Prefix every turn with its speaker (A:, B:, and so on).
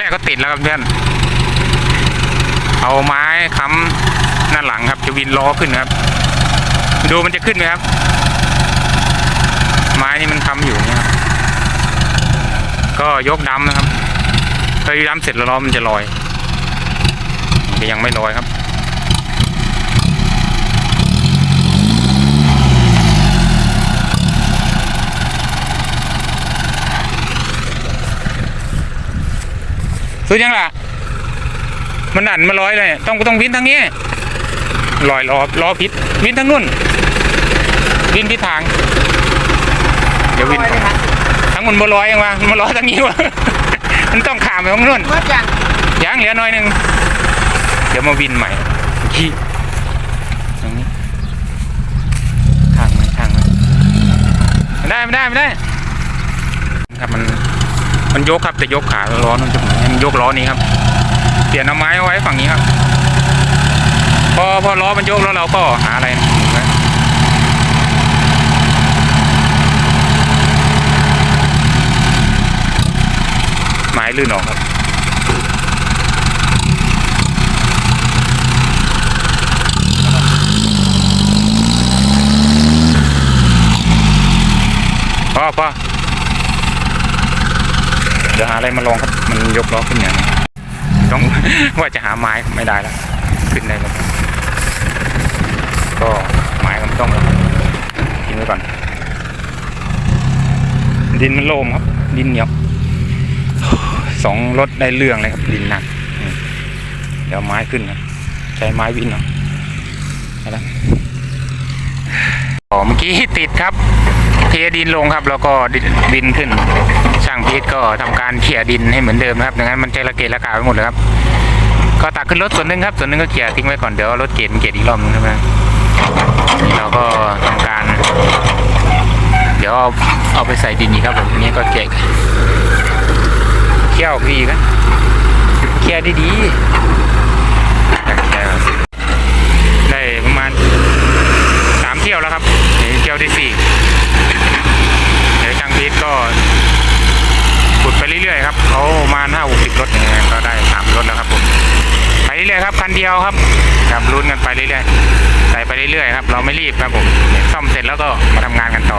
A: แรกก็ติดแล้วครับเพื่อน เอาไม้ค้ำหน้าหลังครับ จะวินล้อขึ้นครับ ดูมันจะขึ้นไหมครับ ไม้นี่มันค้ำอยู่เนี่ยครับ ก็ยกดำนะครับพอดำเสร็จแล้วล้อมันจะลอย ยังไม่ลอยครับ ซื้อยังล่ะ มันหนันมาร้อยเลยต้องต้องวินทางนี้ลอยล้อล้อพิษวินทางนู้นวินพิษทาง เดี๋ยววินทางทั้งมันมาร้อยยังวะมันมาร้อยทางนี้วะมันต้องขามไปทางนู้น
B: เมื่อจัง
A: ยังเหลือหน่อยหนึ่งเดี๋ยวมาวินใหม่ขี้ตรงนี้ทางไหมทางไหมไม่ได้ไม่ได้ไม่ได้ครับมัน มันยกครับแต่ยกขาล้อมันจะหมุนให้มันยกล้อนี้ครับ เปลี่ยนเอาไม้เอาไว้ฝั่งนี้ครับ พอพอล้อมันยกแล้วเราก็หาอะไรหมุนไว้ไม้ลื่นออกครับ พอพอ เดี๋ยวหาอะไรมาลองครับ มันยกล้อขึ้นอย่างนี้ต้องว่าจะหาไม้ไม่ได้แล้ว ขึ้นได้แล้วก็ไม้ก็ไม่ต้องแล้วทิ้งไว้ก่อน ดินมันโลมครับ ดินเหนียวสองรถได้เรื่องเลยครับ ดินหนักเดี๋ยวไม้ขึ้นครับใช้ไม้วินเอาเอาละอ๋อเมื่อกี้ติดครับ เทดินลงครับ แล้วก็ดินดินขึ้นช่างพีทก็ทำการเขี่ยดินให้เหมือนเดิมนะครับดังนั้นมันจะระเกะระกาไปหมดเลยครับก็ตักขึ้นรถส่วนหนึ่งครับ ส่วนหนึ่งก็เขี่ยทิ้งไว้ก่อนเดี๋ยวรถเกตเกตอีกรอบหนึงครับนี่เราก็ทำการ เดี๋ยวเอาเอาไปใส่ดินอีกครับผมนี้ก็เกะเขี่ยวพีกันเขี่ยดีๆอยากเขี่ยครับได้ประมาณสามเที่ยวแล้วครับนี่เที่ยวที่สี่เดี๋ยวช่างพีทก็ขุดไปเรื่อยๆครับเขามาห้าหกสิบรถเนี่ยก็ได้สามรถแล้วครับผมไปเรื่อยๆครับคันเดียวครับครับลุ้นกันไปเรื่อยๆใส่ไปเรื่อยๆครับเราไม่รีบครับผมซ่อมเสร็จแล้วก็มาทำงานกันต่อ